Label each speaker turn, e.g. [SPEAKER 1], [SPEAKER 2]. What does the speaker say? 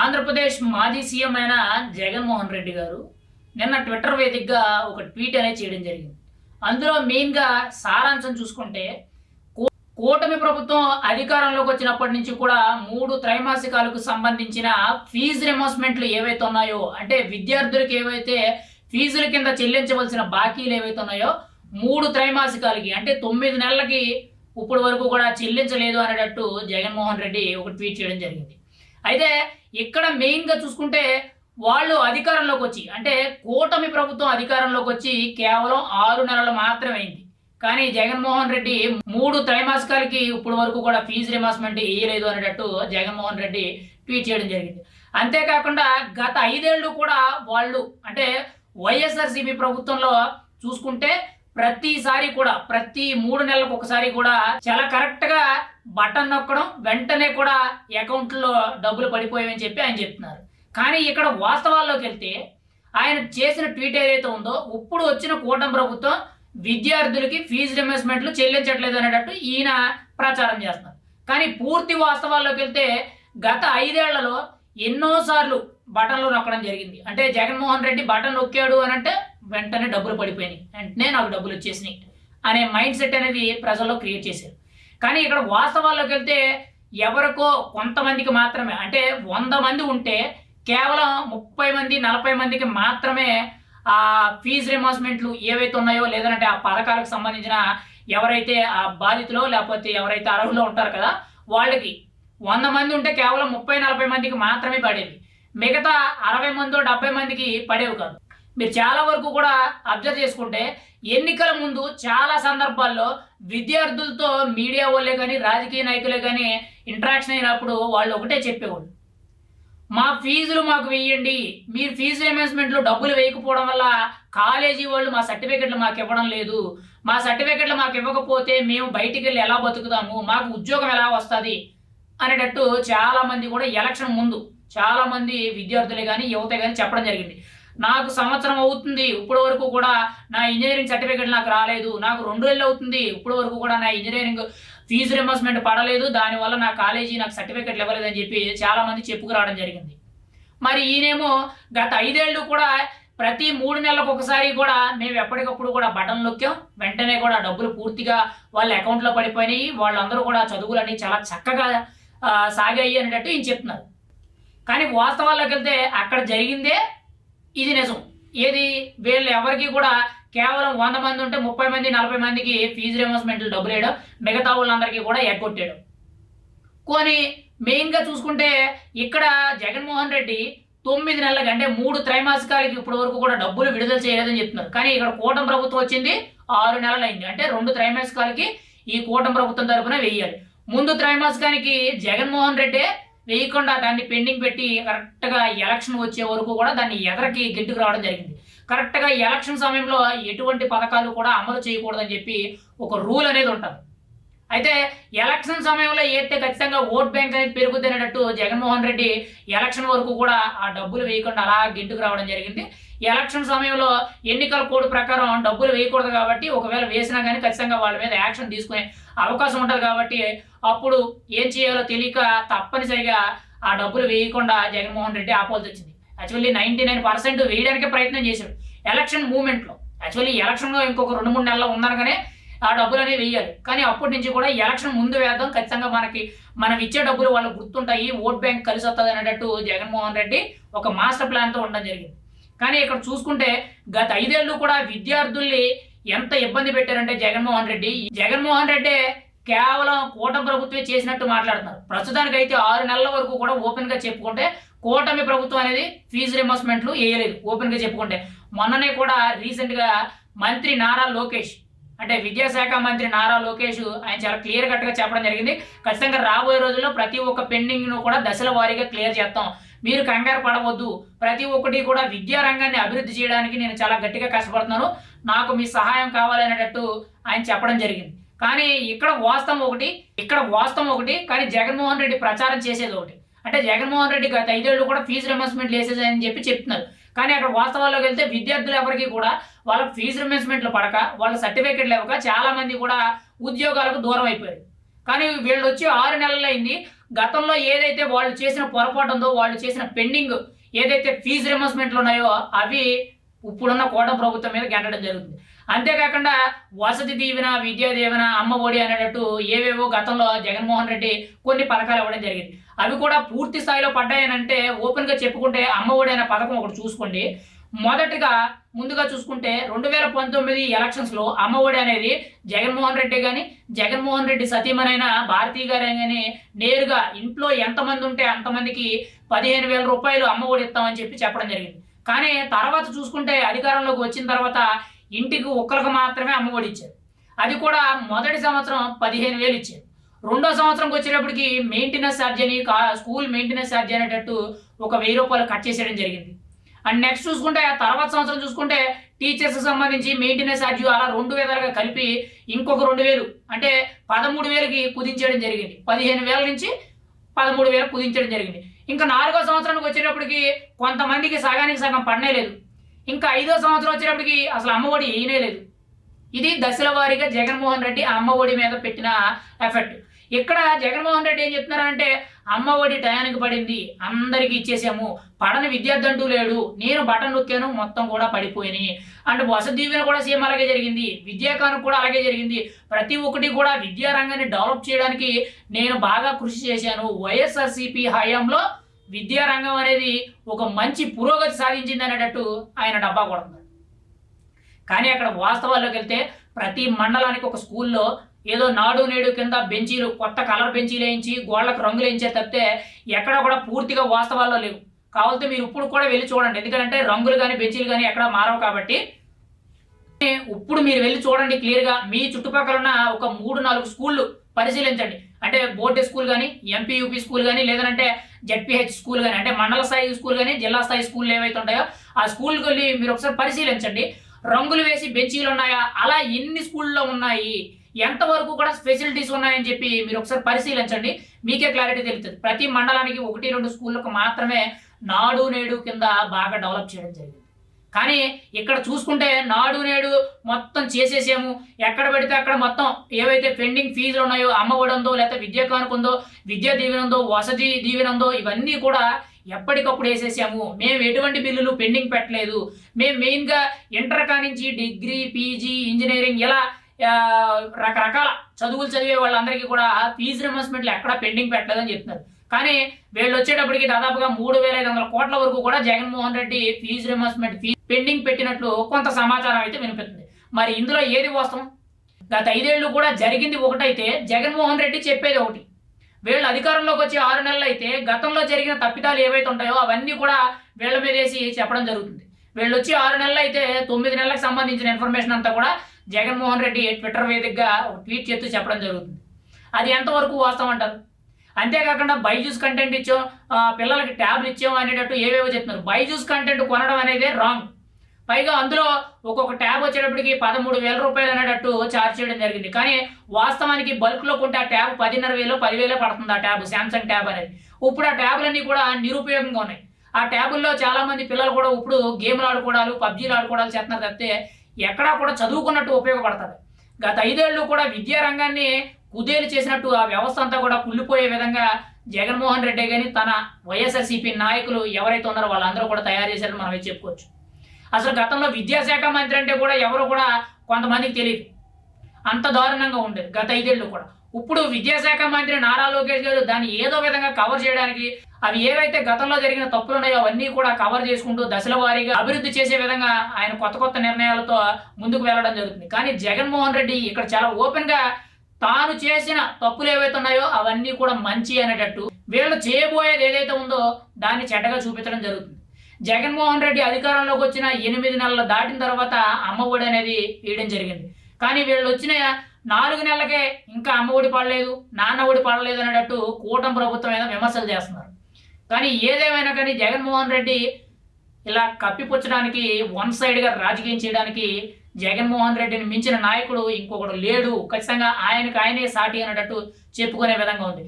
[SPEAKER 1] ఆంధ్రప్రదేశ్ మాజీ సీఎం అయిన జగన్మోహన్ రెడ్డి గారు నిన్న ట్విట్టర్ వేదికగా ఒక ట్వీట్ అనేది చేయడం జరిగింది. అందులో మెయిన్గా సారాంశం చూసుకుంటే కూటమి ప్రభుత్వం అధికారంలోకి వచ్చినప్పటి నుంచి కూడా మూడు త్రైమాసికాలకు సంబంధించిన ఫీజు రిమర్స్మెంట్లు ఏవైతే ఉన్నాయో అంటే విద్యార్థులకు ఏవైతే ఫీజుల కింద చెల్లించవలసిన బాకీలు ఏవైతే ఉన్నాయో మూడు త్రైమాసికాలకి అంటే తొమ్మిది నెలలకి ఇప్పుడు వరకు కూడా చెల్లించలేదు అనేటట్టు జగన్మోహన్ రెడ్డి ఒక ట్వీట్ చేయడం జరిగింది. అయితే ఇక్కడ మెయిన్గా చూసుకుంటే వాళ్ళు అధికారంలోకి వచ్చి అంటే కూటమి ప్రభుత్వం అధికారంలోకి వచ్చి కేవలం ఆరు నెలలు మాత్రమే అయింది. కానీ జగన్మోహన్ రెడ్డి మూడు త్రైమాసికాలకి ఇప్పుడు వరకు కూడా ఫీజు రిమార్స్మెంట్ వేయలేదు అనేటట్టు జగన్మోహన్ రెడ్డి ట్వీట్ చేయడం జరిగింది. అంతేకాకుండా గత ఐదేళ్ళు కూడా వాళ్ళు అంటే వైఎస్ఆర్సీపీ ప్రభుత్వంలో చూసుకుంటే ప్రతిసారి కూడా ప్రతి మూడు నెలలకు ఒకసారి కూడా చాలా కరెక్ట్గా బటన్ నొక్కడం వెంటనే కూడా అకౌంట్లో డబ్బులు పడిపోయాయని చెప్పి ఆయన చెప్తున్నారు. కానీ ఇక్కడ వాస్తవాల్లోకి వెళ్తే ఆయన చేసిన ట్వీట్ ఏదైతే ఉందో ఇప్పుడు వచ్చిన కూటమి ప్రభుత్వం విద్యార్థులకి ఫీజు రిమర్స్మెంట్లు చెల్లించట్లేదు అనేటట్టు ఈయన ప్రచారం చేస్తున్నారు. కానీ పూర్తి వాస్తవాల్లోకి వెళ్తే గత ఐదేళ్ళలో ఎన్నోసార్లు బటన్లు నొక్కడం జరిగింది. అంటే జగన్మోహన్ రెడ్డి బటన్ నొక్కాడు అని అంటే వెంటనే డబ్బులు పడిపోయినాయి. వెంటనే నాకు డబ్బులు వచ్చేసినాయి అనే మైండ్ సెట్ అనేది ప్రజల్లో క్రియేట్ చేశారు. కానీ ఇక్కడ వాస్తవాల్లోకి వెళ్తే ఎవరికో కొంతమందికి మాత్రమే అంటే వంద మంది ఉంటే కేవలం ముప్పై మంది నలభై మందికి మాత్రమే ఆ ఫీజు రిమర్స్మెంట్లు ఏవైతే ఉన్నాయో లేదంటే ఆ పథకాలకు సంబంధించిన ఎవరైతే ఆ బాధితులో లేకపోతే ఎవరైతే అర్హులో ఉంటారు కదా వాళ్ళకి వంద మంది ఉంటే కేవలం ముప్పై నలభై మందికి మాత్రమే పడేది మిగతా అరవై మందో డెబ్బై మందికి పడేవి కాదు. మీరు చాలా వరకు కూడా అబ్జర్వ్ చేసుకుంటే ఎన్నికల ముందు చాలా సందర్భాల్లో విద్యార్థులతో మీడియా వాళ్ళే కానీ రాజకీయ నాయకులే కానీ ఇంటరాక్షన్ అయినప్పుడు వాళ్ళు ఒకటే చెప్పేవాళ్ళు. మా ఫీజులు మాకు వేయండి. మీరు ఫీజు రిమెంబర్స్మెంట్లో డబ్బులు వేయకపోవడం వల్ల కాలేజీ వాళ్ళు మా సర్టిఫికెట్లు మాకు ఇవ్వడం లేదు. మా సర్టిఫికెట్లు మాకు ఇవ్వకపోతే మేము బయటికి వెళ్ళి ఎలా బతుకుతాము? మాకు ఉద్యోగం ఎలా వస్తుంది? అనేటట్టు చాలామంది కూడా ఎలక్షన్ ముందు చాలామంది విద్యార్థులే కానీ యువత కానీ చెప్పడం జరిగింది. నాకు సంవత్సరం అవుతుంది ఇప్పుడు వరకు కూడా నా ఇంజనీరింగ్ సర్టిఫికేట్ నాకు రాలేదు నాకు రెండు నెలలు అవుతుంది ఇప్పుడు వరకు కూడా నా ఇంజనీరింగ్ ఫీజు రింబర్స్మెంట్ పడలేదు దానివల్ల నా కాలేజీ నాకు సర్టిఫికేట్లు ఇవ్వలేదని చెప్పి చాలా మంది చెప్పుకురావడం జరిగింది. మరి ఈయనేమో గత ఐదేళ్ళు కూడా ప్రతి మూడు నెలలకు ఒకసారి కూడా మేము ఎప్పటికప్పుడు కూడా బటన్ నొక్కాం వెంటనే కూడా డబ్బులు పూర్తిగా వాళ్ళ అకౌంట్లో పడిపోయినాయి వాళ్ళందరూ కూడా చదువులన్నీ చాలా చక్కగా సాగాయి అనేటట్టు ఈయన చెప్తున్నారు. కానీ వాస్తవాల్లోకి వెళ్తే అక్కడ జరిగిందే ఇది నిజం. ఏది వీళ్ళు ఎవరికి కూడా కేవలం వంద మంది ఉంటే ముప్పై మంది నలభై మందికి ఫీజు రియంబర్స్మెంట్లు డబ్బులు వేయడం మిగతా వాళ్ళందరికీ కూడా ఎగ్గొట్టేయడం. కొని మెయిన్గా చూసుకుంటే ఇక్కడ జగన్మోహన్ రెడ్డి తొమ్మిది నెలలకి అంటే మూడు త్రైమాసికాలకి ఇప్పటి వరకు కూడా డబ్బులు విడుదల చేయలేదని చెప్తున్నారు. కానీ ఇక్కడ కూటమి ప్రభుత్వం వచ్చింది ఆరు నెలలు అయింది అంటే రెండు త్రైమాసికాలకి ఈ కూటమి ప్రభుత్వం తరపున వెయ్యాలి ముందు త్రైమాసికానికి జగన్మోహన్ రెడ్డి వేయకుండా దాన్ని పెండింగ్ పెట్టి కరెక్ట్గా ఎలక్షన్ వచ్చే వరకు కూడా దాన్ని ఎదరకి గెంటుకు రావడం జరిగింది. కరెక్ట్గా ఎలక్షన్ సమయంలో ఎటువంటి పథకాలు కూడా అమలు చేయకూడదని చెప్పి ఒక రూల్ అనేది ఉంటుంది. అయితే ఎలక్షన్ సమయంలో ఏతే ఖచ్చితంగా ఓట్ బ్యాంక్ అనేది పెరుగుద్ది అనేటట్టు జగన్మోహన్ రెడ్డి ఎలక్షన్ వరకు కూడా ఆ డబ్బులు వేయకుండా అలా గింటుకు రావడం జరిగింది. ఎలక్షన్ సమయంలో ఎన్నికల కోడ్ ప్రకారం డబ్బులు వేయకూడదు కాబట్టి ఒకవేళ వేసినా కానీ ఖచ్చితంగా వాళ్ళ మీద యాక్షన్ తీసుకునే అవకాశం ఉంటుంది కాబట్టి అప్పుడు ఏం చేయాలో తెలియక తప్పనిసరిగా ఆ డబ్బులు వేయకుండా జగన్మోహన్ రెడ్డి ఆపాల్సి వచ్చింది. యాక్చువల్లీ నైంటీ నైన్ పర్సెంట్ వేయడానికి ప్రయత్నం చేశాడు ఎలక్షన్ మూమెంట్లో. యాక్చువల్లీ ఎలక్షన్లో ఇంకొక రెండు మూడు నెలలు ఉందనగానే ఆ డబ్బులు అనేవి వేయాలి. కానీ అప్పటి నుంచి కూడా ఎలక్షన్ ముందు వేద్దాం. ఖచ్చితంగా మనకి మనం ఇచ్చే డబ్బులు వాళ్ళు గుర్తుంటాయి. ఓట్ బ్యాంక్ కలిసి వస్తుంది అనేటట్టు జగన్మోహన్ రెడ్డి ఒక మాస్టర్ ప్లాన్తో ఉండడం జరిగింది. కానీ ఇక్కడ చూసుకుంటే గత ఐదేళ్ళు కూడా విద్యార్థుల్ని ఎంత ఇబ్బంది పెట్టారంటే జగన్మోహన్ రెడ్డి. జగన్మోహన్ రెడ్డి కేవలం కూటమి ప్రభుత్వమే చేసినట్టు మాట్లాడుతున్నారు. ప్రస్తుతానికి అయితే ఆరు నెలల వరకు కూడా ఓపెన్గా చెప్పుకుంటే కూటమి ప్రభుత్వం అనేది ఫీజు రిమర్స్మెంట్లు వేయలేదు. ఓపెన్గా చెప్పుకుంటే. మొన్ననే కూడా రీసెంట్గా మంత్రి నారా లోకేష్ అంటే విద్యాశాఖ మంత్రి నారా లోకేష్ ఆయన చాలా క్లియర్ కట్గా చెప్పడం జరిగింది. ఖచ్చితంగా రాబోయే రోజుల్లో ప్రతి ఒక్క పెండింగ్ను కూడా దశల వారీగా క్లియర్ చేస్తాం. మీరు కంగారు పడవద్దు. ప్రతి ఒక్కటి కూడా విద్యా రంగాన్ని అభివృద్ధి చేయడానికి నేను చాలా గట్టిగా కష్టపడుతున్నాను. నాకు మీ సహాయం కావాలనేటట్టు ఆయన చెప్పడం జరిగింది. కానీ ఇక్కడ వాస్తవం ఒకటి ఇక్కడ వాస్తవం ఒకటి కానీ జగన్మోహన్ రెడ్డి ప్రచారం చేసేది ఒకటి. అంటే జగన్మోహన్ రెడ్డి గత ఐదేళ్ళు కూడా ఫీజు రిమర్స్మెంట్ వేసేదని చెప్పి చెప్తున్నారు. కానీ అక్కడ వాస్తవాల్లోకి వెళ్తే విద్యార్థులు ఎవరికి కూడా వాళ్ళ ఫీజు రిమర్స్మెంట్లు పడక వాళ్ళ సర్టిఫికెట్లు ఇవ్వక చాలా మంది కూడా ఉద్యోగాలకు దూరం అయిపోయారు. కానీ వీళ్ళు వచ్చి ఆరు నెలలు అయింది. గతంలో ఏదైతే వాళ్ళు చేసిన పొరపాటు ఉందో వాళ్ళు చేసిన పెండింగ్ ఏదైతే ఫీజు రిమర్స్మెంట్లు ఉన్నాయో అవి ఇప్పుడున్న కోట ప్రభుత్వం మీద గెంటడం జరుగుతుంది. అంతేకాకుండా వసతి దీవెన విద్యా దీవెన అమ్మ ఒడి అనేటట్టు ఏవేవో గతంలో జగన్మోహన్ రెడ్డి కొన్ని పథకాలు ఇవ్వడం జరిగింది. అవి కూడా పూర్తి స్థాయిలో పడ్డాయనంటే ఓపెన్గా చెప్పుకుంటే అమ్మ ఒడి అనే పథకం ఒకటి చూసుకోండి. మొదటిగా ముందుగా చూసుకుంటే రెండు వేల పంతొమ్మిది ఎలక్షన్స్లో అమ్మ ఒడి అనేది జగన్మోహన్ రెడ్డి కానీ జగన్మోహన్ రెడ్డి సతీమణైన భారతీయ గారే కానీ నేరుగా ఇంట్లో ఎంతమంది ఉంటే అంతమందికి పదిహేను వేల రూపాయలు అమ్మ ఒడి ఇస్తామని చెప్పి చెప్పడం జరిగింది. కానీ తర్వాత చూసుకుంటే అధికారంలోకి వచ్చిన తర్వాత ఇంటికి ఒక్కరికి మాత్రమే అమ్మఒడి ఇచ్చారు అది కూడా మొదటి సంవత్సరం పదిహేను వేలు ఇచ్చారు రెండో సంవత్సరంకి వచ్చేటప్పటికి మెయింటెనెన్స్ ఛార్జ్ అని స్కూల్ మెయింటెనెన్స్ ఛార్జ్ అనేటట్టు ఒక వెయ్యి రూపాయలు కట్ చేసేయడం జరిగింది. అండ్ నెక్స్ట్ చూసుకుంటే ఆ తర్వాత సంవత్సరం చూసుకుంటే టీచర్స్కి సంబంధించి మెయింటెనెన్స్ ఛార్జ్ అలా రెండు విధాలుగా కలిపి ఇంకొక రెండు వేలు అంటే పదమూడు వేలకి కుదించడం జరిగింది. పదిహేను వేల నుంచి పదమూడు వేలకు కుదించడం జరిగింది. ఇంకా నాలుగో సంవత్సరానికి వచ్చేటప్పటికి కొంతమందికి సగానికి సగం పడనే లేదు. ఇంకా ఐదో సంవత్సరం వచ్చేటప్పటికి అసలు అమ్మఒడి వేయనే లేదు. ఇది దశల వారీగా జగన్మోహన్ రెడ్డి అమ్మ ఒడి మీద పెట్టిన ఎఫెక్ట్. ఇక్కడ జగన్మోహన్ రెడ్డి ఏం చెప్తున్నారంటే అమ్మ ఒడి టయానికి పడింది అందరికీ ఇచ్చేసాము పడని విద్యార్థి అంటూ లేడు నేను బటన్ నొక్కాను మొత్తం కూడా పడిపోయినాయి. అంటే వసతి దీవెన కూడా సేమ్ అలాగే జరిగింది విద్యాకాను కూడా అలాగే జరిగింది. ప్రతి ఒక్కటి కూడా విద్యారంగాన్ని డెవలప్ చేయడానికి నేను బాగా కృషి చేశాను. వైఎస్ఆర్సీపీ హయాంలో విద్యారంగం అనేది ఒక మంచి పురోగతి సాధించింది అనేటట్టు ఆయన డబ్బా కొడుతున్నారు. కానీ అక్కడ వాస్తవాల్లోకి వెళ్తే ప్రతి మండలానికి ఒక స్కూల్లో ఏదో నాడు నేడు కింద బెంచీలు కొత్త కలర్ బెంచీలు వేయించి గోళ్ళకు రంగులు వేయించే తప్పితే ఎక్కడ కూడా పూర్తిగా వాస్తవాల్లో లేవు. కావాలంటే మీరు ఇప్పుడు కూడా వెళ్ళి చూడండి. ఎందుకంటే రంగులు కానీ బెంచీలు కానీ ఎక్కడ మారవు కాబట్టి. ఇప్పుడు మీరు వెళ్ళి చూడండి క్లియర్గా. మీ చుట్టుపక్కల ఉన్న ఒక మూడు నాలుగు స్కూళ్ళు పరిశీలించండి అంటే బోర్డు స్కూల్ కానీ ఎంపీయూపీ స్కూల్ కానీ లేదంటే జెడ్పీహెచ్ స్కూల్ కానీ అంటే మండల స్థాయి స్కూల్ కానీ జిల్లా స్థాయి స్కూల్ ఏవైతే ఉంటాయో ఆ స్కూల్కి వెళ్ళి మీరు ఒకసారి పరిశీలించండి. రంగులు వేసి బెంచీలు ఉన్నాయా? అలా ఎన్ని స్కూల్లో ఉన్నాయి? ఎంతవరకు కూడా ఫెసిలిటీస్ ఉన్నాయని చెప్పి మీరు ఒకసారి పరిశీలించండి. మీకే క్లారిటీ తెలుస్తుంది. ప్రతి మండలానికి ఒకటి రెండు స్కూళ్ళకు మాత్రమే నాడు నేడు కింద బాగా డెవలప్ చేయడం జరిగింది. కానీ ఇక్కడ చూసుకుంటే నాడు నేడు మొత్తం చేసేసాము. ఎక్కడ పెడితే అక్కడ మొత్తం ఏవైతే పెండింగ్ ఫీజులు ఉన్నాయో అమ్మఒడందో లేకపోతే విద్యా కానుకుందో విద్యా దీవెనందో వసతి దీవెనందో ఇవన్నీ కూడా ఎప్పటికప్పుడు వేసేసాము. మేము ఎటువంటి బిల్లులు పెండింగ్ పెట్టలేదు. మేము మెయిన్గా ఇంటర్ కానించి డిగ్రీ పీజీ ఇంజనీరింగ్ ఇలా రకరకాల చదువులు చదివే వాళ్ళందరికీ కూడా ఫీజు రిమర్స్మెంట్లు ఎక్కడ పెండింగ్ పెట్టలేదని చెప్తున్నారు. కానీ వీళ్ళు వచ్చేటప్పటికి దాదాపుగా మూడు వేల ఐదు వందల కోట్ల వరకు కూడా Jaganmohan Reddy fee reimbursement fee pending పెట్టినట్లు కొంత సమాచారం అయితే వినిపిస్తుంది. మరి ఇందులో ఏది వాస్తవం? గత ఐదేళ్ళు కూడా జరిగింది ఒకటైతే జగన్మోహన్ రెడ్డి చెప్పేది ఒకటి. వీళ్ళు అధికారంలోకి వచ్చి ఆరు నెలలు అయితే గతంలో జరిగిన తప్పిదాలు ఏవైతే ఉంటాయో అవన్నీ కూడా వీళ్ళ మీద వేసి చెప్పడం జరుగుతుంది. వీళ్ళు వచ్చి ఆరు నెలలు అయితే తొమ్మిది నెలలకు సంబంధించిన ఇన్ఫర్మేషన్ అంతా కూడా జగన్మోహన్ రెడ్డి ట్విట్టర్ వేదికగా ట్వీట్ చేస్తూ చెప్పడం జరుగుతుంది. అది ఎంతవరకు వాస్తవం అంటారు? అంతేకాకుండా బైజూస్ కంటెంట్ ఇచ్చాం ఆ, పిల్లలకి ట్యాబ్లు ఇచ్చాం అనేటట్టు ఏవేవో చెప్తున్నారు. బైజూస్ కంటెంట్ కొనడం అనేది రాంగ్ పైగా అందులో ఒక్కొక్క ట్యాబ్ వచ్చేటప్పటికి పదమూడు వేల రూపాయలు అనేటట్టు ఛార్జ్ చేయడం జరిగింది. కానీ వాస్తవానికి బల్క్లో కొంటే ఆ ట్యాబ్ పదిన్నర వేలు పదివేలే పడుతుంది ఆ ట్యాబ్ శాంసంగ్ ట్యాబ్ అనేది. ఇప్పుడు ఆ ట్యాబ్లన్నీ కూడా నిరుపయోగంగా ఉన్నాయి. ఆ ట్యాబుల్లో చాలామంది పిల్లలు కూడా ఇప్పుడు గేమ్లు ఆడుకోవడాలు పబ్జీలు ఆడుకోవడాలు చేస్తున్నారు తప్పితే ఎక్కడా కూడా చదువుకున్నట్టు ఉపయోగపడుతుంది గత ఐదేళ్ళు కూడా విద్యా రంగాన్ని కుదేలు చేసినట్టు ఆ వ్యవస్థ అంతా కూడా కుళ్ళిపోయే విధంగా జగన్మోహన్ రెడ్డి కానీ తన వైఎస్ఆర్సీపీ నాయకులు ఎవరైతే ఉన్నారో వాళ్ళందరూ కూడా తయారు చేశారని మనమే చెప్పుకోవచ్చు. అసలు గతంలో విద్యాశాఖ మంత్రి అంటే కూడా ఎవరు కూడా కొంతమందికి తెలియదు అంత దారుణంగా ఉండేది గత ఐదేళ్ళు కూడా. ఇప్పుడు విద్యాశాఖ మంత్రి నారా లోకేష్ గారు దాన్ని ఏదో విధంగా కవర్ చేయడానికి అవి ఏవైతే గతంలో జరిగిన తప్పులు ఉన్నాయో అవన్నీ కూడా కవర్ చేసుకుంటూ దశల వారీగా అభివృద్ధి చేసే విధంగా ఆయన కొత్త కొత్త నిర్ణయాలతో ముందుకు వెళ్ళడం జరుగుతుంది. కానీ జగన్మోహన్ రెడ్డి ఇక్కడ చాలా ఓపెన్గా తాను చేసిన తప్పులు ఏవైతే ఉన్నాయో అవన్నీ కూడా మంచి అనేటట్టు వీళ్ళు చేయబోయేది ఏదైతే ఉందో దాన్ని చెడ్డగా చూపించడం జరుగుతుంది. జగన్మోహన్ రెడ్డి అధికారంలోకి వచ్చిన ఎనిమిది నెలలు దాటిన తర్వాత అమ్మఒడి అనేది వేయడం జరిగింది. కానీ వీళ్ళు వచ్చిన నాలుగు నెలలకే ఇంకా అమ్మ ఒడి పడలేదు నాన్న ఒడి పడలేదు అనేటట్టు కూటమి ప్రభుత్వం మీద విమర్శలు చేస్తున్నారు. కానీ ఏదేమైనా కానీ జగన్మోహన్ రెడ్డి ఇలా కప్పిపుచ్చడానికి వన్ సైడ్గా రాజకీయం చేయడానికి జగన్మోహన్ రెడ్డిని మించిన నాయకుడు ఇంకొకడు లేడు. ఖచ్చితంగా ఆయనకు ఆయనే సాటి అనేటట్టు చెప్పుకునే విధంగా ఉంది.